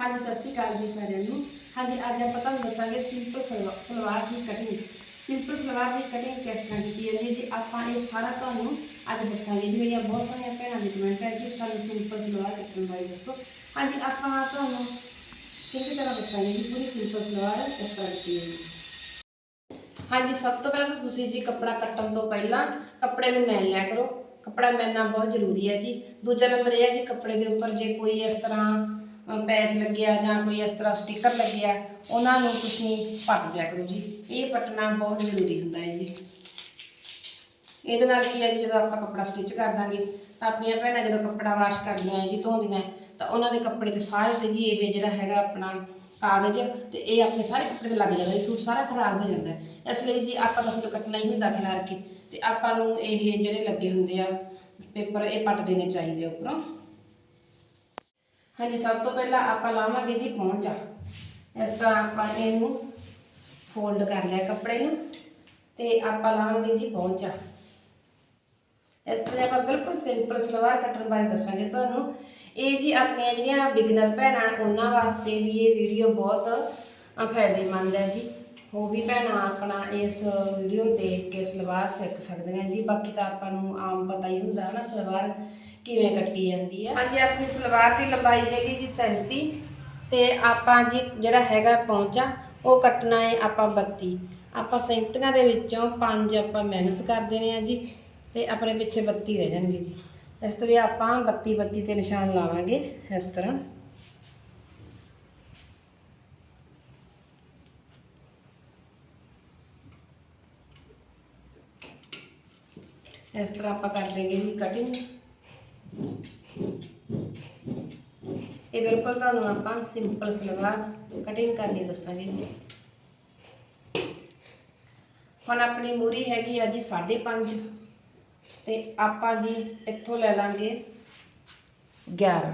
ਹਾਂਜੀ, ਸਤਿ ਸ਼੍ਰੀ ਅਕਾਲ ਜੀ ਸਾਰਿਆਂ ਨੂੰ। ਹਾਂਜੀ, ਅੱਜ ਆਪਾਂ ਤੁਹਾਨੂੰ ਦੱਸਾਂਗੇ ਸਿੰਪਲ ਸਲਵਾ- ਸਲਵਾਰ ਦੀ ਕਟਿੰਗ ਸਿੰਪਲ ਸਲਵਾਰ ਦੀ ਕਟਿੰਗ ਕਿਸ ਤਰ੍ਹਾਂ ਕੀਤੀ ਜਾਂਦੀ ਹੈ ਜੀ? ਆਪਾਂ ਇਹ ਸਾਰਾ ਤੁਹਾਨੂੰ ਅੱਜ ਦੱਸਾਂਗੇ। ਜੀ ਮੇਰੀਆਂ ਬਹੁਤ ਸਾਰੀਆਂ ਭੈਣਾਂ ਦੀ ਕਮੈਂਟ ਹੈ ਕਿ ਸਾਨੂੰ ਸਿੰਪਲ ਸਲਵਾਰ ਕੱਟਣ ਬਾਰੇ ਦੱਸੋ। ਹਾਂਜੀ, ਆਪਾਂ ਤੁਹਾਨੂੰ ਕਿਹੜੀ ਤਰ੍ਹਾਂ ਦੱਸਾਂਗੇ ਜੀ? ਪੂਰੀ ਸਿੰਪਲ ਸਲਵਾਰ ਕਿਸ ਤਰ੍ਹਾਂ ਕੀਤੀ ਹੈ? ਹਾਂਜੀ, ਸਭ ਤੋਂ ਪਹਿਲਾਂ ਤਾਂ ਤੁਸੀਂ ਜੀ ਕੱਪੜਾ ਕੱਟਣ ਤੋਂ ਪਹਿਲਾਂ ਕੱਪੜੇ ਨੂੰ ਮੈਲ ਲਿਆ ਕਰੋ। ਕੱਪੜਾ ਮੈਲਣਾ ਬਹੁਤ ਜ਼ਰੂਰੀ ਹੈ ਜੀ। ਦੂਜਾ ਨੰਬਰ ਇਹ ਹੈ ਕਿ ਕੱਪੜੇ ਦੇ ਉੱਪਰ ਜੇ ਕੋਈ ਇਸ ਤਰ੍ਹਾਂ ਪੈਚ ਲੱਗਿਆ ਜਾਂ ਕੋਈ ਇਸ ਤਰ੍ਹਾਂ ਸਟicker ਲੱਗਿਆ, ਉਹਨਾਂ ਨੂੰ ਤੁਸੀਂ ਪੱਟ ਦਿਆ ਕਰੋ ਜੀ। ਇਹ ਪੱਟਣਾ ਬਹੁਤ ਜ਼ਰੂਰੀ ਹੁੰਦਾ ਹੈ ਜੀ। ਇਹਦੇ ਨਾਲ ਕੀ ਹੈ ਜੀ, ਜਦੋਂ ਆਪਾਂ ਕੱਪੜਾ ਸਟਿਚ ਕਰ ਦਾਂਗੇ, ਤਾਂ ਆਪਣੀਆਂ ਭੈਣਾਂ ਜਦੋਂ ਕੱਪੜਾ ਵਾਸ਼ ਕਰਦੀਆਂ ਜੀ, ਧੋਂਦੀਆਂ, ਤਾਂ ਉਹਨਾਂ ਦੇ ਕੱਪੜੇ ਤੇ ਸਾਰੇ ਤੇ ਜੀ ਇਹ ਜਿਹੜਾ ਹੈਗਾ ਆਪਣਾ ਕਾਗਜ਼, ਤੇ ਇਹ ਆਪਣੇ ਸਾਰੇ ਕੱਪੜੇ ਤੇ ਲੱਗ ਜਾਂਦਾ ਇਹ ਸੂਟ ਸਾਰਾ ਖਰਾਬ ਹੋ ਜਾਂਦਾ ਇਸ ਲਈ ਜੀ ਆਪਾਂ ਨੂੰ ਸੂਟ ਕੱਟਣਾ ਹੀ ਹੁੰਦਾ ਖਿਲਾਰ ਕੇ, ਤੇ ਆਪਾਂ ਨੂੰ ਇਹ ਜਿਹੜੇ ਲੱਗੇ ਹੁੰਦੇ ਆ, ਪੇਪਰ ਇਹ ਪੱਟ ਦੇਣੇ ਚਾਹੀਦੇ ਉੱਪਰੋਂ। ਹਾਂਜੀ, ਸਭ ਤੋਂ ਪਹਿਲਾਂ ਆਪਾਂ ਲਾਵਾਂਗੇ ਜੀ ਪਹੁੰਚਾ ਇਸ ਤਰ੍ਹਾਂ ਆਪਾਂ ਇਹਨੂੰ ਫੋਲਡ ਕਰ ਲਿਆ ਕੱਪੜੇ ਨੂੰ ਤੇ ਆਪਾਂ ਲਾਵਾਂਗੇ ਜੀ ਪਹੁੰਚਾ ਇਸ ਤਰ੍ਹਾਂ ਆਪਾਂ ਬਿਲਕੁਲ ਸਿੰਪਲ ਸਲਵਾਰ ਕੱਟਣ ਬਾਰੇ ਦੱਸਾਂਗੇ ਤੁਹਾਨੂੰ। ਇਹ ਜੀ ਆਪਣੀਆਂ ਜਿਹੜੀਆਂ ਬਿਗਨਰ ਭੈਣਾਂ, ਉਹਨਾਂ ਵਾਸਤੇ ਵੀ ਇਹ ਵੀਡੀਓ ਬਹੁਤ ਫਾਇਦੇਮੰਦ ਹੈ ਜੀ। ਉਹ ਵੀ ਭੈਣਾਂ ਆਪਣਾ ਇਸ ਵੀਡੀਓ ਨੂੰ ਦੇਖ ਕੇ ਸਲਵਾਰ ਸਿੱਖ ਸਕਦੀਆਂ ਜੀ। ਬਾਕੀ ਤਾਂ ਆਪਾਂ ਨੂੰ ਆਮ ਪਤਾ ਹੀ ਹੁੰਦਾ ਨਾ, ਸਲਵਾਰ ਕਿਵੇਂ ਕੱਟੀ ਜਾਂਦੀ ਹੈ ਹਾਂਜੀ, ਆਪਣੀ ਸਲਵਾਰ ਦੀ ਲੰਬਾਈ ਹੈਗੀ ਜੀ 37 ਤੇ ਆਪਾਂ ਜੀ ਜਿਹੜਾ ਹੈਗਾ ਪੌਂਚਾ, ਉਹ ਕੱਟਣਾ ਹੈ ਆਪਾਂ 32 ਆਪਾਂ 37 ਦੇ ਵਿੱਚੋਂ 5 ਆਪਾਂ ਮਾਈਨਸ ਕਰ ਦੇਣੇ ਆ ਜੀ ਤੇ ਆਪਣੇ ਪਿੱਛੇ 32 ਰਹਿ ਜਾਣਗੇ ਜੀ। ਇਸ ਤਰ੍ਹਾਂ ਆਪਾਂ 32 32 ਤੇ ਨਿਸ਼ਾਨ ਲਾਵਾਂਗੇ ਇਸ ਤਰ੍ਹਾਂ। ਇਸ ਤਰ੍ਹਾਂ ਆਪਾਂ ਕਰ ਦੇਂਗੇ ਜੀ ਕਟਿੰਗ ਇਹ ਬਿਲਕੁਲ ਤੁਹਾਨੂੰ ਆਪਾਂ ਸਿੰਪਲ ਸਲਵਾਰ ਕਟਿੰਗ ਕਰਨੀ ਦੱਸਾਂਗੇ ਜੀ। ਹੁਣ ਆਪਣੀ ਮੂਰੀ ਹੈਗੀ ਆ ਜੀ 5.5 ਤੇ ਆਪਾਂ ਜੀ ਇੱਥੋਂ ਲੈ ਲਾਂਗੇ 11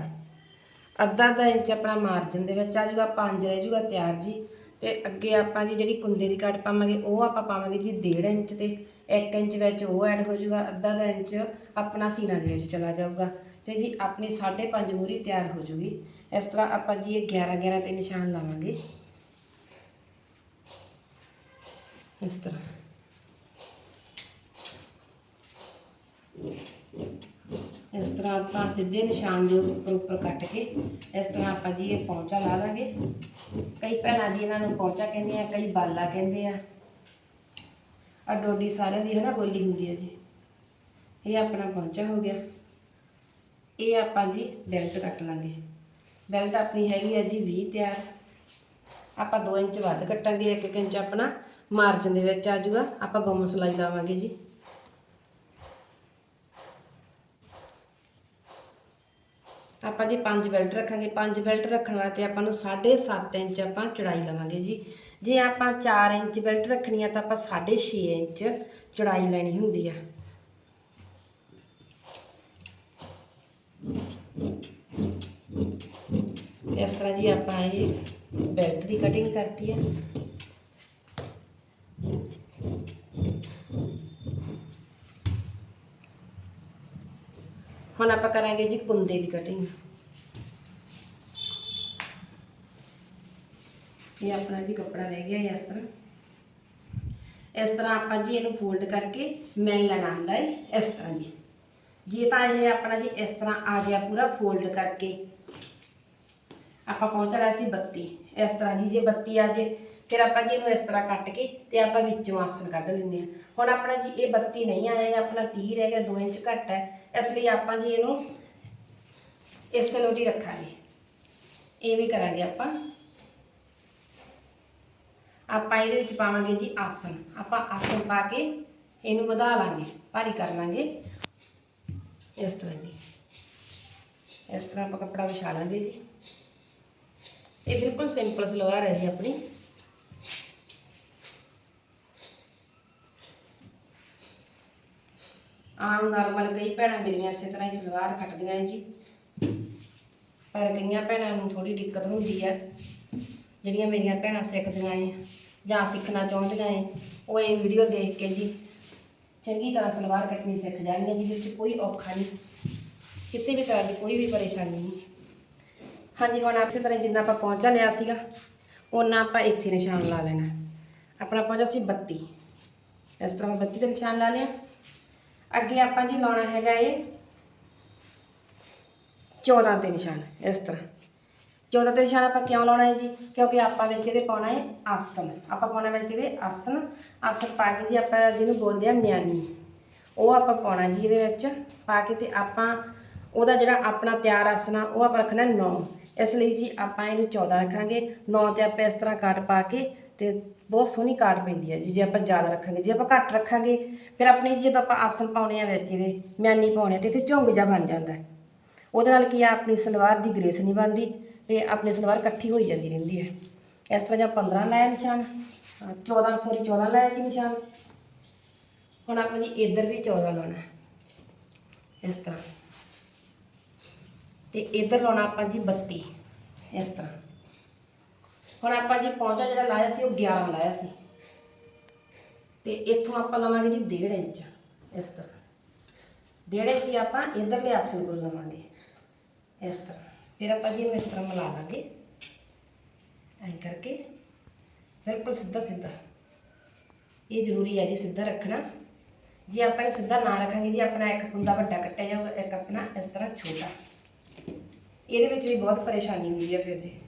ਅੱਧਾ ਦਾ ਇੰਚ ਆਪਣਾ ਮਾਰਜਨ ਦੇ ਵਿੱਚ ਆ ਜਾਊਗਾ 5 ਰਹਿ ਜਾਊਗਾ ਤਿਆਰ ਜੀ। ਤੇ ਅੱਗੇ ਆਪਾਂ ਜੀ ਜਿਹੜੀ ਕੁੰਦੇ ਦੀ ਕੱਟ ਪਾਵਾਂਗੇ, ਉਹ ਆਪਾਂ ਪਾਵਾਂਗੇ ਜੀ 1.5 ਇੰਚ ਤੇ 1 ਇੰਚ ਵਿੱਚ ਉਹ ਐਡ ਹੋ ਜਾਊਗਾ, ਅੱਧਾ ਦਾ ਇੰਚ ਆਪਣਾ ਸੀਨਾ ਦੇ ਵਿੱਚ ਚਲਾ ਜਾਊਗਾ ਤੇ ਜੀ ਆਪਣੀ 5.5 ਮੂਰੀ ਤਿਆਰ ਹੋ ਜੂਗੀ ਇਸ ਤਰ੍ਹਾਂ ਆਪਾਂ ਜੀ ਇਹ 11 11 ਤੇ ਨਿਸ਼ਾਨ ਲਾਵਾਂਗੇ। ਇਸ ਤਰ੍ਹਾਂ। ਇਸ ਤਰ੍ਹਾਂ ਆਪਾਂ ਸਿੱਧੇ ਨਿਸ਼ਾਨ ਜੋ ਉੱਪਰ ਉੱਪਰ ਕੱਟ ਕੇ ਇਸ ਤਰ੍ਹਾਂ ਆਪਾਂ ਜੀ ਇਹ ਪੌਂਚਾ ਲਾ ਦਾਂਗੇ ਕਈ ਭੈਣਾਂ ਜੀ ਇਹਨਾਂ ਨੂੰ ਪੌਂਚਾ ਕਹਿੰਦੇ ਆ, ਕਈ ਬਾਲਾ ਕਹਿੰਦੇ ਆ। ਆ ਡੋਡੀ ਸਾਰਿਆਂ ਦੀ ਹੈ ਨਾ ਬੋਲੀ ਹੁੰਦੀ ਹੈ ਜੀ। ਇਹ ਆਪਣਾ ਪੌਂਚਾ ਹੋ ਗਿਆ। ਇਹ ਆਪਾਂ ਜੀ ਬੈਲਟ ਕੱਟ ਲਾਂਗੇ। ਬੈਲਟ ਆਪਣੀ ਹੈਗੀ ਆ ਜੀ 20 ਤਿਆਰ। ਆਪਾਂ 2 ਇੰਚ ਵੱਧ ਕੱਟਾਂਗੇ 1 ਇੰਚ ਆਪਣਾ ਮਾਰਜਨ ਦੇ ਵਿੱਚ ਆ ਜਾਊਗਾ ਆਪਾਂ ਗੁੰਮ ਸਲਾਈ ਲਾਵਾਂਗੇ ਜੀ। ਆਪਾਂ ਜੀ 5 ਬੈਲਟ ਰੱਖਾਂਗੇ। 5 ਬੈਲਟ ਰੱਖਣ ਵਾਸਤੇ ਆਪਾਂ ਨੂੰ 7.5 ਇੰਚ ਆਪਾਂ ਚੌੜਾਈ ਲਵਾਂਗੇ ਜੀ। ਜੇ ਆਪਾਂ 4 ਇੰਚ ਬੈਲਟ ਰੱਖਣੀ ਆ ਤਾਂ ਆਪਾਂ 6.5 ਇੰਚ ਚੜਾਈ ਲੈਣੀ ਹੁੰਦੀ ਆ। ਇਸ ਤਰ੍ਹਾਂ ਜੀ ਆਪਾਂ ਇਹ ਬੈਲਟ ਦੀ ਕਟਿੰਗ ਕਰਤੀ ਹੈ ਹੁਣ ਆਪਾਂ ਕਰਾਂਗੇ ਜੀ ਕੁੰਦੇ ਦੀ ਕਟਿੰਗ ਇਹ ਆਪਣਾ ਜੀ ਕੱਪੜਾ ਰਹਿ ਗਿਆ ਹੈ ਇਸ ਤਰ੍ਹਾਂ। ਇਸ ਤਰ੍ਹਾਂ ਆਪਾਂ ਜੀ ਇਹਨੂੰ ਫੋਲਡ ਕਰਕੇ ਮੈਲ ਲੈਣਾ ਹੈ ਇਸ ਤਰ੍ਹਾਂ ਜੀ। ਜੇ ਤਾਂ ਇਹ ਆਪਣਾ ਜੀ ਇਸ ਤਰ੍ਹਾਂ ਆ ਗਿਆ ਪੂਰਾ ਫੋਲਡ ਕਰਕੇ। ਆਪਾਂ ਪਹੁੰਚਣਾ ਸੀ 32 ਇਸ ਤਰ੍ਹਾਂ ਜੀ, ਜੇ 32 ਆ ਜੇ, ਫਿਰ ਆਪਾਂ ਜੀ ਇਹਨੂੰ ਇਸ ਤਰ੍ਹਾਂ ਕੱਟ ਕੇ ਤੇ ਆਪਾਂ ਵਿੱਚੋਂ ਆਸਣ ਕੱਢ ਲੈਂਦੇ ਆ ਹੁਣ ਆਪਣਾ ਜੀ ਇਹ 32 ਨਹੀਂ ਆਇਆ, ਇਹ ਆਪਣਾ 30 ਰਹਿ ਗਿਆ 2 ਇੰਚ ਘੱਟ ਹੈ। ਇਸ ਲਈ ਆਪਾਂ ਜੀ ਇਹਨੂੰ ਇਸ ਇਸੇ ਲੋਟੀ ਰੱਖਾਂਗੇ। ਇਹ ਵੀ ਕਰਾਂਗੇ ਆਪਾਂ। ਆਪਾਂ ਇਹਦੇ ਵਿੱਚ ਪਾਵਾਂਗੇ ਜੀ ਆਸਣ। ਆਪਾਂ ਆਸਣ ਪਾ ਕੇ ਇਹਨੂੰ ਵਧਾ ਲਾਂਗੇ, ਭਾਰੀ ਕਰ ਲਾਂਗੇ। ਇਸ ਤਰ੍ਹਾਂ ਜੀ। ਇਸ ਤਰ੍ਹਾਂ ਆਪਾਂ ਕੱਪੜਾ ਵਿਛਾ ਲਾਂਗੇ ਜੀ। ਇਹ ਬਿਲਕੁਲ ਸਿੰਪਲ ਸਲਵਾਰ ਹੈ ਜੀ ਆਪਣੀ। ਆਮ ਨਾਰਮਲ ਕਈ ਭੈਣਾਂ ਮੇਰੀਆਂ ਇਸੇ ਤਰ੍ਹਾਂ ਹੀ ਸਲਵਾਰ ਕੱਟਦੀਆਂ ਹੈ ਜੀ। ਪਰ ਕਈਆਂ ਭੈਣਾਂ ਨੂੰ ਥੋੜੀ ਦਿੱਕਤ ਹੁੰਦੀ ਹੈ ਜਿਹੜੀਆਂ ਮੇਰੀਆਂ ਭੈਣਾਂ ਸਿੱਖਦੀਆਂ ਏ ਜਾਂ ਸਿੱਖਣਾ ਚਾਹੁੰਦੀਆਂ ਏ, ਉਹ ਇਹ ਵੀਡੀਓ ਦੇਖ ਕੇ ਜੀ ਚੰਗੀ ਤਰ੍ਹਾਂ ਸਲਵਾਰ ਕੱਟਣੀ ਸਿੱਖ ਜਾਣਗੀਆਂ, ਜਿਹਦੇ ਵਿੱਚ ਕੋਈ ਔਖਾ ਨਹੀਂ, ਕਿਸੇ ਵੀ ਤਰ੍ਹਾਂ ਦੀ ਕੋਈ ਵੀ ਪਰੇਸ਼ਾਨੀ ਨਹੀਂ। ਹਾਂਜੀ, ਹੁਣ ਆਪਸੇ ਤਰ੍ਹਾਂ ਜਿੰਨਾ ਆਪਾਂ ਪਹੁੰਚਾ ਲਿਆ ਸੀਗਾ ਉਹਨਾਂ ਆਪਾਂ ਇੱਥੇ ਨਿਸ਼ਾਨ ਲਾ ਲੈਣਾ। ਆਪਣਾ ਪਹੁੰਚਾ ਸੀ 32 ਇਸ ਤਰ੍ਹਾਂ ਮੈਂ 32 ਤੇ ਨਿਸ਼ਾਨ ਲਾ ਲਿਆ। ਅੱਗੇ ਆਪਾਂ ਜੀ ਲਾਉਣਾ ਹੈਗਾ ਇਹ 14 ਤੇ ਨਿਸ਼ਾਨ, ਇਸ ਤਰ੍ਹਾਂ। 14 ਤੇ ਨਿਸ਼ਾਨ ਆਪਾਂ ਕਿਉਂ ਲਾਉਣਾ ਹੈ ਜੀ? ਕਿਉਂਕਿ ਆਪਾਂ ਵਿੱਚ ਇਹਦੇ ਪਾਉਣਾ ਹੈ ਆਸਨ। ਆਪਾਂ ਪਾਉਣਾ ਵਿੱਚ ਇਹਦੇ ਆਸਨ। ਆਸਨ ਪਾ ਕੇ ਜੀ ਆਪਾਂ ਜਿਹਨੂੰ ਬੋਲਦੇ ਆ ਮਿਆਨੀ ਉਹ ਆਪਾਂ ਪਾਉਣਾ ਜੀ ਇਹਦੇ ਵਿੱਚ। ਪਾ ਕੇ ਤੇ ਆਪਾਂ ਉਹਦਾ ਜਿਹੜਾ ਆਪਣਾ ਤਿਆਰ ਆਸਨ ਆ, ਉਹ ਆਪਾਂ ਰੱਖਣਾ 9 ਇਸ ਲਈ ਜੀ ਆਪਾਂ ਇਹਨੂੰ 14 ਰੱਖਾਂਗੇ। 9 ਤੇ ਆਪਾਂ ਇਸ ਤਰ੍ਹਾਂ ਕੱਟ ਪਾ ਕੇ ਤੇ ਬਹੁਤ ਸੋਹਣੀ ਕਾਟ ਪੈਂਦੀ ਹੈ ਜੀ, ਜੇ ਆਪਾਂ ਜ਼ਿਆਦਾ ਰੱਖਾਂਗੇ। ਜੇ ਆਪਾਂ ਘੱਟ ਰੱਖਾਂਗੇ, ਫਿਰ ਆਪਣੀ ਜਦੋਂ ਆਪਾਂ ਆਸਨ ਪਾਉਣੇ ਆ ਵਿੱਚ ਇਹਦੇ, ਮਿਆਨੀ ਪਾਉਣੇ ਤੇ ਇੱਥੇ ਝੁੰਗ ਜਾ ਬਣ ਜਾਂਦਾ। ਉਹਦੇ ਨਾਲ ਕੀ ਆ, ਆਪਣੀ ਸਲਵਾਰ ਦੀ ਗ੍ਰੇਸ ਨਹੀਂ ਬਣਦੀ, ਤੇ ਆਪਣੀ ਸਲਵਾਰ ਇਕੱਠੀ ਹੋਈ ਜਾਂਦੀ ਰਹਿੰਦੀ ਹੈ ਇਸ ਤਰ੍ਹਾਂ ਜਾਂ 15 ਲਾਇਆ ਨਿਸ਼ਾਨ, ਅਹ 14 ਸੌਰੀ 14 ਲਾਇਆ ਜੀ ਨਿਸ਼ਾਨ। ਹੁਣ ਆਪਾਂ ਜੀ ਇੱਧਰ ਵੀ 14 ਲਾਉਣਾ ਇਸ ਤਰ੍ਹਾਂ। ਤੇ ਇੱਧਰ ਲਾਉਣਾ ਆਪਾਂ ਜੀ 32 ਇਸ ਤਰ੍ਹਾਂ। ਹੁਣ ਆਪਾਂ ਜੀ ਪਹੁੰਚਾ ਜਿਹੜਾ ਲਾਇਆ ਸੀ, ਉਹ 11 ਲਾਇਆ ਸੀ। ਤੇ ਇੱਥੋਂ ਆਪਾਂ ਲਵਾਂਗੇ ਜੀ 1.5 ਇੰਚ, ਇਸ ਤਰ੍ਹਾਂ। ਡੇਢ ਇੰਚ ਆਪਾਂ ਇੱਧਰਲੇ ਆਸਨ ਕੋਲ ਲਵਾਂਗੇ, ਇਸ ਤਰ੍ਹਾਂ। ਫਿਰ ਆਪਾਂ ਜੀ ਇਸ ਤਰ੍ਹਾਂ ਮਿਲਾ ਲਾਂਗੇ। ਐਂ ਕਰਕੇ, ਬਿਲਕੁਲ ਸਿੱਧਾ ਸਿੱਧਾ ਇਹ ਜ਼ਰੂਰੀ ਹੈ ਜੀ ਸਿੱਧਾ ਰੱਖਣਾ। ਜੇ ਆਪਾਂ ਇਹਨੂੰ ਸਿੱਧਾ ਨਾ ਰੱਖਾਂਗੇ ਜੀ, ਆਪਣਾ ਇੱਕ ਕੁੰਦਾ ਵੱਡਾ ਕੱਟਿਆ ਜਾਊਗਾ, ਇੱਕ ਆਪਣਾ ਇਸ ਤਰ੍ਹਾਂ ਛੋਟਾ। ਇਹਦੇ ਵਿੱਚ ਵੀ ਬਹੁਤ ਪਰੇਸ਼ਾਨੀ ਹੁੰਦੀ ਹੈ ਫਿਰ ਜੀ।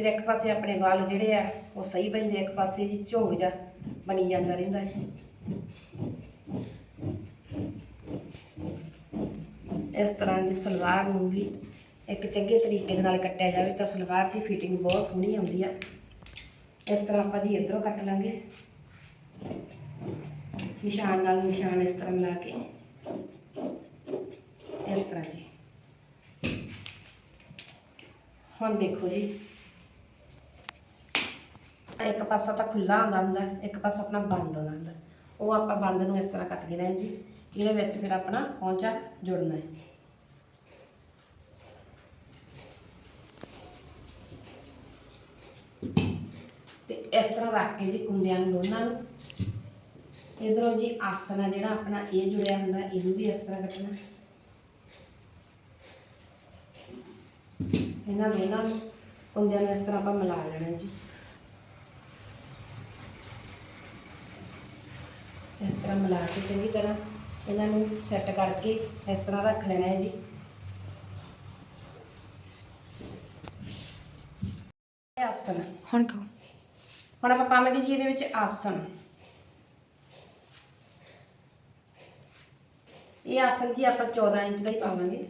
ਫਿਰ ਇੱਕ ਪਾਸੇ ਆਪਣੇ ਵਾਲ ਜਿਹੜੇ ਆ, ਉਹ ਸਹੀ ਪੈਂਦੇ, ਇੱਕ ਪਾਸੇ ਜੀ ਝੋਗ ਜਾ ਬਣੀ ਜਾਂਦਾ ਰਹਿੰਦਾ ਹੈ। ਇਸ ਤਰ੍ਹਾਂ ਦੀ ਸਲਵਾਰ ਨੂੰ ਵੀ ਇੱਕ ਚੰਗੇ ਤਰੀਕੇ ਦੇ ਨਾਲ ਕੱਟਿਆ ਜਾਵੇ ਤਾਂ ਸਲਵਾਰ ਦੀ ਫਿਟਿੰਗ ਬਹੁਤ ਸੋਹਣੀ ਆਉਂਦੀ ਆ। ਇਸ ਤਰ੍ਹਾਂ ਆਪਾਂ ਜੀ ਇਧਰੋਂ ਕੱਟ ਲਾਂਗੇ। ਨਿਸ਼ਾਨ ਨਾਲ ਨਿਸ਼ਾਨ ਇਸ ਤਰ੍ਹਾਂ ਮਿਲਾ ਕੇ। ਇਸ ਤਰ੍ਹਾਂ ਜੀ। ਹੁਣ ਦੇਖੋ ਜੀ ਇੱਕ ਪਾਸਾ ਤਾਂ ਖੁੱਲਾ ਆਉਂਦਾ ਹੁੰਦਾ, ਇੱਕ ਪਾਸਾ ਆਪਣਾ ਬੰਦ ਆਉਂਦਾ ਹੁੰਦਾ। ਉਹ ਆਪਾਂ ਬੰਦ ਨੂੰ ਇਸ ਤਰ੍ਹਾਂ ਕੱਟ ਕੇ ਹੈ ਜੀ ਇਹਦੇ ਵਿੱਚ ਫਿਰ ਆਪਣਾ ਪੌਂਚਾ ਜੁੜਨਾ ਹੈ। ਤੇ ਇਸ ਤਰ੍ਹਾਂ ਰੱਖ ਕੇ ਜੀ ਕੁੰਦਿਆਂ ਨੂੰ ਦੋਨਾਂ ਨੂੰ। ਇਧਰੋਂ ਜੀ ਆਸਨ ਆ ਜਿਹੜਾ ਆਪਣਾ, ਇਹ ਜੁੜਿਆ ਹੁੰਦਾ, ਇਹਨੂੰ ਵੀ ਇਸ ਤਰ੍ਹਾਂ ਕੱਟਣਾ। ਇਹਨਾਂ ਦੋਨਾਂ ਨੂੰ ਕੁੰਦਿਆਂ ਨੂੰ ਇਸ ਤਰ੍ਹਾਂ ਆਪਾਂ ਮਿਲਾ ਲੈਣਾ ਜੀ। ਇਸ ਤਰ੍ਹਾਂ ਮਿਲਾ ਕੇ ਚੰਗੀ ਤਰ੍ਹਾਂ ਇਹਨਾਂ ਨੂੰ ਸੈੱਟ ਕਰਕੇ ਇਸ ਤਰ੍ਹਾਂ ਰੱਖ ਲੈਣਾ ਹੈ ਜੀ। ਇਹ ਆਸਨ ਹੁਣ ਕਹੋ। ਹੁਣ ਆਪਾਂ ਪਾਵਾਂਗੇ ਜੀ ਇਹਦੇ ਵਿੱਚ ਆਸਨ ਇਹ ਆਸਨ ਜੀ ਆਪਾਂ 14 ਇੰਚ ਦਾ ਹੀ ਪਾਵਾਂਗੇ।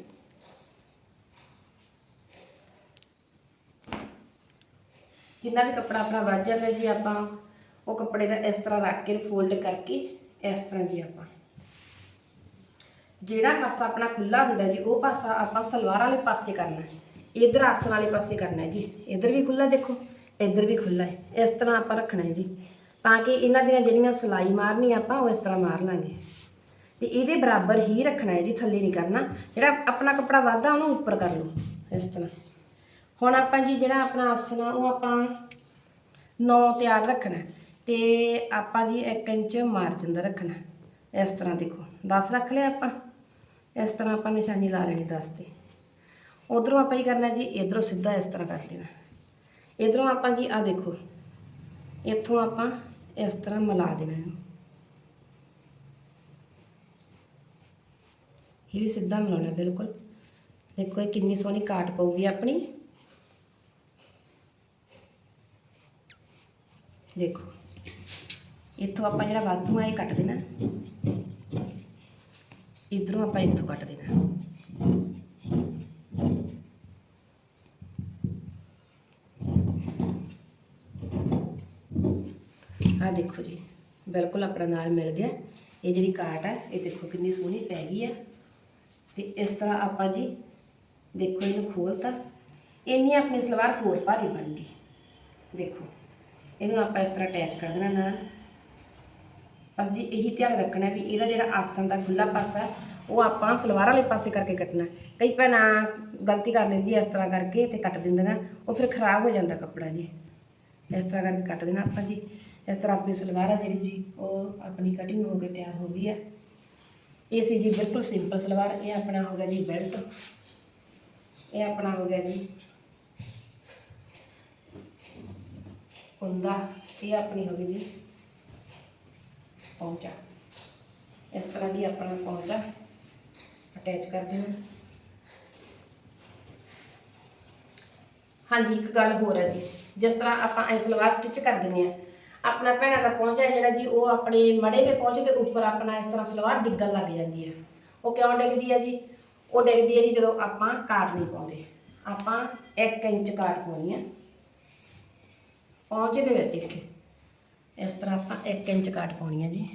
ਜਿੰਨਾ ਵੀ ਕੱਪੜਾ ਆਪਣਾ ਵੱਧ ਜਾਂਦਾ ਜੀ ਆਪਾਂ ਉਹ ਕੱਪੜੇ ਦਾ ਇਸ ਤਰ੍ਹਾਂ ਰੱਖ ਕੇ ਫੋਲਡ ਕਰਕੇ ਇਸ ਤਰ੍ਹਾਂ ਜੀ ਆਪਾਂ। ਜਿਹੜਾ ਪਾਸਾ ਆਪਣਾ ਖੁੱਲਾ ਹੁੰਦਾ ਜੀ, ਉਹ ਪਾਸਾ ਆਪਾਂ ਸਲਵਾਰ ਵਾਲੇ ਪਾਸੇ ਕਰਨਾ ਹੈ ਇਧਰ ਆਸਨ ਵਾਲੇ ਪਾਸੇ ਕਰਨਾ ਜੀ। ਇਧਰ ਵੀ ਖੁੱਲਾ ਦੇਖੋ, ਇਧਰ ਵੀ ਖੁੱਲਾ ਹੈ। ਇਸ ਤਰ੍ਹਾਂ ਆਪਾਂ ਰੱਖਣਾ ਹੈ ਜੀ। ਤਾਂ ਕਿ ਇਹਨਾਂ ਦੀਆਂ ਜਿਹੜੀਆਂ ਸਲਾਈ ਮਾਰਨੀ ਆਪਾਂ, ਉਹ ਇਸ ਤਰ੍ਹਾਂ ਮਾਰ ਲਾਂਗੇ। ਤੇ ਇਹਦੇ ਬਰਾਬਰ ਹੀ ਰੱਖਣਾ ਹੈ ਜੀ, ਥੱਲੇ ਨਹੀਂ ਕਰਨਾ। ਜਿਹੜਾ ਆਪਣਾ ਕੱਪੜਾ ਵਾਧਾ, ਉਹਨੂੰ ਉੱਪਰ ਕਰ ਲਓ, ਇਸ ਤਰ੍ਹਾਂ। ਹੁਣ ਆਪਾਂ ਜੀ ਜਿਹੜਾ ਆਪਣਾ ਆਸਨ ਆ, ਉਹ ਆਪਾਂ 9 ਤਿਆਰ ਰੱਖਣਾ ਤੇ ਆਪਾਂ ਜੀ 1 ਇੰਚ ਮਾਰਜਨ ਦਾ ਰੱਖਣਾ ਹੈ। ਇਸ ਤਰ੍ਹਾਂ ਦੇਖੋ 10 ਰੱਖ ਲਿਆ ਆਪਾਂ ਇਸ ਤਰ੍ਹਾਂ ਆਪਾਂ ਨਿਸ਼ਾਨੀ ਲਾ ਲੈਣੀ 10 ਤੇ ਉਧਰੋਂ ਆਪਾਂ ਕੀ ਕਰਨਾ ਜੀ ਇਧਰੋਂ ਸਿੱਧਾ ਇਸ ਤਰ੍ਹਾਂ ਕਰ ਦੇਣਾ ਇਧਰੋਂ ਆਪਾਂ ਜੀ ਆ ਦੇਖੋ ਇੱਥੋਂ ਆਪਾਂ ਇਸ ਤਰ੍ਹਾਂ ਮਿਲਾ ਦੇਣਾ ਇਹਨੂੰ ਇਹ ਵੀ ਸਿੱਧਾ ਮਿਲਾਉਣਾ ਬਿਲਕੁਲ ਦੇਖੋ ਇਹ ਕਿੰਨੀ ਸੋਹਣੀ ਕਾਟ ਪਊਗੀ ਆਪਣੀ ਦੇਖੋ ਇੱਥੋਂ ਆਪਾਂ ਜਿਹੜਾ ਵਾਧੂ ਆ ਇਹ ਕੱਟ ਦੇਣਾ। ਇਧਰੋਂ ਆਪਾਂ ਇੱਥੋਂ ਕੱਟ ਦੇਣਾ। ਆ ਦੇਖੋ ਜੀ, ਬਿਲਕੁਲ ਆਪਣਾ ਨਾਲ ਮਿਲ ਗਿਆ। ਇਹ ਜਿਹੜੀ ਕਾਟ ਹੈ ਇਹ ਦੇਖੋ ਕਿੰਨੀ ਸੋਹਣੀ ਪੈ ਗਈ ਆ। ਤੇ ਇਸ ਤਰ੍ਹਾਂ ਆਪਾਂ ਜੀ ਦੇਖੋ ਇਹਨੂੰ ਖੋਲਤਾ ਇੰਨੀ ਆਪਣੀ ਸਲਵਾਰ ਹੋਰ ਭਾਰੀ ਬਣ ਗਈ। ਦੇਖੋ, ਇਹਨੂੰ ਆਪਾਂ ਇਸ ਤਰ੍ਹਾਂ ਅਟੈਚ ਕਰ ਦੇਣਾ ਨਾਲ। ਬਸ ਜੀ ਇਹੀ ਧਿਆਨ ਰੱਖਣਾ ਵੀ ਇਹਦਾ ਜਿਹੜਾ ਆਸਣ ਦਾ ਖੁੱਲਾ ਪਾਸਾ ਉਹ ਆਪਾਂ ਸਲਵਾਰ ਵਾਲੇ ਪਾਸੇ ਕਰਕੇ ਕੱਟਣਾ ਕਈ ਭੈਣਾਂ ਗਲਤੀ ਕਰ ਲੈਂਦੀ ਇਸ ਤਰ੍ਹਾਂ ਕਰਕੇ ਤੇ ਕੱਟ ਦਿੰਦੀਆਂ, ਉਹ ਫਿਰ ਖਰਾਬ ਹੋ ਜਾਂਦਾ ਕੱਪੜਾ ਜੀ। ਇਸ ਤਰ੍ਹਾਂ ਕਰਕੇ ਕੱਟ ਦੇਣਾ ਆਪਾਂ ਜੀ। ਇਸ ਤਰ੍ਹਾਂ ਆਪਣੀ ਸਲਵਾਰ ਆ ਜਿਹੜੀ ਜੀ, ਉਹ ਆਪਣੀ ਕਟਿੰਗ ਹੋ ਕੇ ਤਿਆਰ ਹੋ ਗਈ ਹੈ। ਇਹ ਸੀ ਜੀ ਬਿਲਕੁਲ ਸਿੰਪਲ ਸਲਵਾਰ, ਇਹ ਆਪਣਾ ਹੋ ਗਿਆ ਜੀ ਬੈਲਟ ਇਹ ਆਪਣਾ ਹੋ ਗਿਆ ਜੀ ਕੁੰਦਾ। ਇਹ ਆਪਣੀ ਹੋ ਗਈ ਜੀ। ਪਹੁੰਚਾ। ਇਸ ਤਰ੍ਹਾਂ ਜੀ ਆਪਣਾ ਪਹੁੰਚਾ। ਅਟੈਚ ਕਰ ਦੇਣਾ ਹਾਂਜੀ, ਇੱਕ ਗੱਲ ਹੋਰ ਹੈ ਜੀ। ਜਿਸ ਤਰ੍ਹਾਂ ਆਪਾਂ ਇਹ ਸਲਵਾਰ ਸਟਿਚ ਕਰ ਦਿੰਦੇ ਆ ਆਪਣਾ ਭੈਣਾਂ ਦਾ ਪਹੁੰਚਾ ਹੈ ਜਿਹੜਾ ਜੀ, ਉਹ ਆਪਣੇ ਮੜੇ 'ਤੇ ਪਹੁੰਚ ਕੇ ਉੱਪਰ ਆਪਣਾ ਇਸ ਤਰ੍ਹਾਂ ਸਲਵਾਰ ਡਿੱਗਣ ਲੱਗ ਜਾਂਦੀ ਹੈ। ਉਹ ਕਿਉਂ ਡਿੱਗਦੀ ਹੈ ਜੀ? ਉਹ ਡਿੱਗਦੀ ਹੈ ਜੀ ਜਦੋਂ ਆਪਾਂ ਕਾਟ ਨਹੀਂ ਪਾਉਂਦੇ। ਆਪਾਂ 1 ਇੰਚ ਕਾਟ ਪਾਉਣੀ ਆ ਪਹੁੰਚ ਦੇ ਵਿੱਚ ਇੱਥੇ। ਇਸ ਤਰ੍ਹਾਂ ਆਪਾਂ 1 ਇੰਚ ਕਾਟ ਪਾਉਣੀ ਹੈ ਜੀ।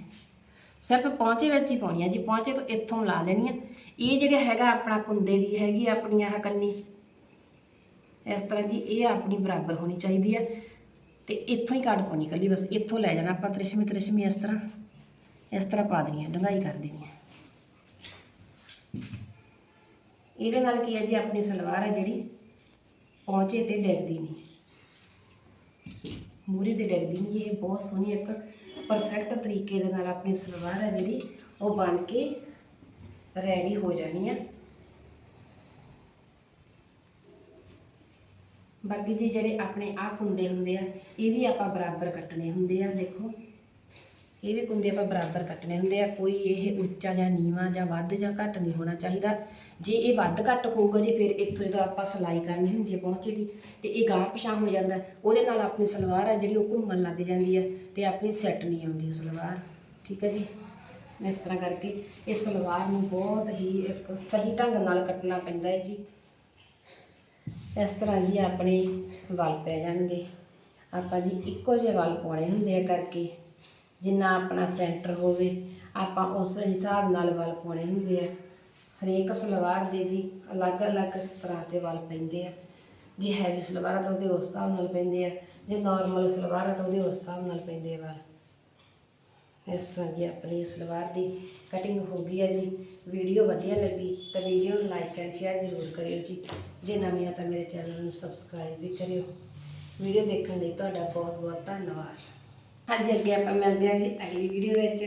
ਸਿਰਫ ਪਹੁੰਚੇ ਵਿੱਚ ਹੀ ਪਾਉਣੀ ਹੈ ਜੀ। ਪਹੁੰਚੇ ਤੋਂ ਇੱਥੋਂ ਲਾ ਲੈਣੀ ਹੈ ਇਹ ਜਿਹੜਾ ਹੈਗਾ ਆਪਣਾ ਕੁੰਦੇ ਦੀ ਹੈਗੀ ਆਪਣੀ ਆਹ ਕੰਨੀ। ਇਸ ਤਰ੍ਹਾਂ ਦੀ ਇਹ ਆਪਣੀ ਬਰਾਬਰ ਹੋਣੀ ਚਾਹੀਦੀ ਹੈ ਤੇ ਇੱਥੋਂ ਹੀ ਕੱਢ ਪਾਉਣੀ ਕੱਲੀ। ਬਸ ਇੱਥੋਂ ਲੈ ਜਾਣਾ ਆਪਾਂ ਤ੍ਰਿਸ਼ਮੀ ਤ੍ਰਿਸ਼ਮੀ ਇਸ ਤਰ੍ਹਾਂ। ਇਸ ਤਰ੍ਹਾਂ ਪਾ ਦੇਣੀ ਹੈ ਡੰਗਾਈ ਕਰ ਦੇਣੀ ਹੈ ਇਹਦੇ ਨਾਲ ਕੀ ਹੈ ਜੀ? ਆਪਣੀ ਸਲਵਾਰ ਹੈ ਜਿਹੜੀ ਪਹੁੰਚੇ ਤੇ ਡਿੱਗਦੀ ਨਹੀਂ। ਮੂਰੀ ਤੇ ਡਿੱਗਦੀ ਨਹੀਂ, ਇਹ ਬਹੁਤ ਸੋਹਣੀ ਇੱਕ ਪਰਫੈਕਟ ਤਰੀਕੇ ਦੇ ਨਾਲ ਆਪਣੀ ਸਲਵਾਰ ਹੈ ਜਿਹੜੀ, ਉਹ ਬਣ ਕੇ ਰੈਡੀ ਹੋ ਜਾਣੀ ਆ। ਬਾਕੀ ਜੀ ਜਿਹੜੇ ਆਪਣੇ ਆਪ ਹੁੰਦੇ ਹੁੰਦੇ ਆ, ਇਹ ਵੀ ਆਪਾਂ ਬਰਾਬਰ ਕੱਟਣੇ ਹੁੰਦੇ ਆ, ਦੇਖੋ। ਇਹ ਵੀ ਕੁੰਦੇ ਆਪਾਂ ਬਰਾਬਰ ਕੱਟਣੇ ਹੁੰਦੇ ਆ, ਕੋਈ ਇਹ ਉੱਚਾ ਜਾਂ ਨੀਵਾਂ ਜਾਂ ਵੱਧ ਜਾਂ ਘੱਟ ਨਹੀਂ ਹੋਣਾ ਚਾਹੀਦਾ। ਜੇ ਇਹ ਵੱਧ ਘੱਟ ਹੋਊਗਾ ਜੇ, ਫਿਰ ਇੱਥੋਂ ਜਦੋਂ ਆਪਾਂ ਸਿਲਾਈ ਕਰਨੀ ਹੁੰਦੀ ਹੈ ਪਹੁੰਚੇ ਦੀ, ਤੇ ਇਹ ਗਾਂਹ ਪਿਛਾਂਹ ਹੋ ਜਾਂਦਾ। ਉਹਦੇ ਨਾਲ ਆਪਣੀ ਸਲਵਾਰ ਆ ਜਿਹੜੀ, ਉਹ ਘੁੰਮਣ ਲੱਗ ਜਾਂਦੀ ਹੈ ਤੇ ਆਪਣੀ ਸੈੱਟ ਨਹੀਂ ਆਉਂਦੀ ਉਹ ਸਲਵਾਰ। ਠੀਕ ਹੈ ਜੀ? ਇਸ ਤਰ੍ਹਾਂ ਕਰਕੇ ਇਸ ਸਲਵਾਰ ਨੂੰ ਬਹੁਤ ਹੀ ਇੱਕ ਸਹੀ ਢੰਗ ਨਾਲ ਕੱਟਣਾ ਪੈਂਦਾ ਹੈ ਜੀ। ਇਸ ਤਰ੍ਹਾਂ ਜੀ ਆਪਣੇ ਵਲ ਪੈ ਜਾਣਗੇ। ਆਪਾਂ ਜੀ ਇੱਕੋ ਜਿਹੇ ਵਲ ਪਾਉਣੇ ਹੁੰਦੇ ਆ ਕਰਕੇ। ਜਿੰਨਾ ਆਪਣਾ ਸੈਂਟਰ ਹੋਵੇ, ਆਪਾਂ ਉਸ ਹਿਸਾਬ ਨਾਲ ਵਲ ਪਾਉਣੇ ਹੁੰਦੇ ਆ। ਹਰੇਕ ਸਲਵਾਰ ਦੇ ਜੀ ਅਲੱਗ-ਅਲੱਗ ਤਰ੍ਹਾਂ ਦੇ ਵਲ ਪੈਂਦੇ ਆ। ਜੇ ਹੈਵੀ ਸਲਵਾਰ ਆ ਤਾਂ ਉਹਦੇ ਉਸ ਹਿਸਾਬ ਨਾਲ ਪੈਂਦੇ ਆ, ਜੇ ਨਾਰਮਲ ਸਲਵਾਰ ਆ ਤਾਂ ਉਹਦੇ ਉਸ ਹਿਸਾਬ ਨਾਲ ਪੈਂਦੇ ਆ ਵਲ। ਇਸ ਤਰ੍ਹਾਂ ਜੀ ਆਪਣੀ ਸਲਵਾਰ ਦੀ ਕਟਿੰਗ ਹੋ ਗਈ ਆ ਜੀ। ਵੀਡੀਓ ਵਧੀਆ ਲੱਗੀ ਤਾਂ ਵੀਡੀਓ ਨੂੰ ਲਾਈਕ ਐਂਡ ਸ਼ੇਅਰ ਜ਼ਰੂਰ ਕਰਿਓ ਜੀ। ਜੇ ਨਵੇਂ ਆ ਤਾਂ ਮੇਰੇ ਚੈਨਲ ਨੂੰ ਸਬਸਕ੍ਰਾਈਬ ਵੀ ਕਰਿਓ। ਵੀਡੀਓ ਦੇਖਣ ਲਈ ਤੁਹਾਡਾ ਬਹੁਤ ਬਹੁਤ ਧੰਨਵਾਦ। ਹਾਂਜੀ ਅੱਗੇ ਆਪਾਂ ਮਿਲਦੇ ਹਾਂ ਜੀ ਅਗਲੀ ਵੀਡੀਓ ਵਿੱਚ।